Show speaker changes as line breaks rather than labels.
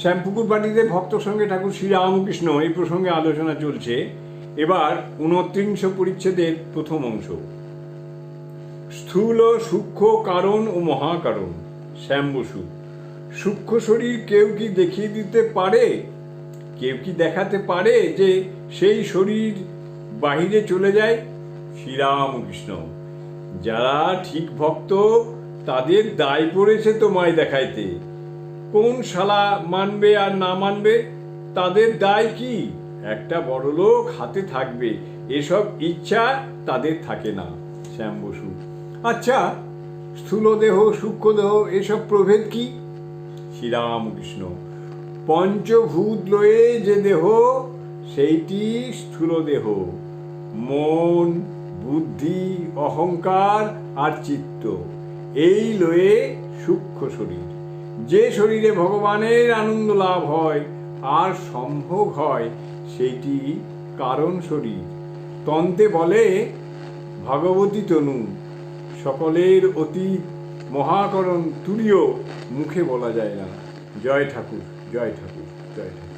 শ্যামপুকুর বাড়িতে ভক্ত সঙ্গে ঠাকুর শ্রীরামকৃষ্ণ এই প্রসঙ্গে আলোচনা চলছে। এবার উনত্রিংশ পরিচ্ছেদের প্রথম অংশ। স্থূল, সূক্ষ্ম কারণ ও মহাকারণ শ্যাম বসু সূক্ষ্ম শরীর কেউ কি দেখিয়ে দিতে পারে? কেউ কি দেখাতে পারে যে সেই শরীর বাহিরে চলে যায়? শ্রীরামকৃষ্ণ। যারা ঠিক ভক্ত, তাদের দায় পড়েছে তোমায় দেখাইতে। কোন শালা মানবে আর না মানবে, তাদের দায় কি? একটা বড় লোক হাতে থাকবে, এসব ইচ্ছা তাদের থাকে না, শ্যাম বসু। আচ্ছা স্থূলদেহ, সূক্ষ্মদেহ, এসব প্রভেদ কি? শ্রীরামকৃষ্ণ, পঞ্চভূত লয়ে যে দেহ, সেইটি স্থূল দেহ মন, বুদ্ধি, অহংকার আর চিত্ত, এই লয়ে সূক্ষ্ম শরীর। যে শরীরে ভগবানের আনন্দ লাভ হয়, আর সম্ভব হয়, সেইটি কারণ শরীর। তন্তে বলে, ভগবতী তনু, সকলের অতি মহাকরণ তুলিও মুখে বলা যায় না। জয় ঠাকুর জয় ঠাকুর জয় ঠাকুর।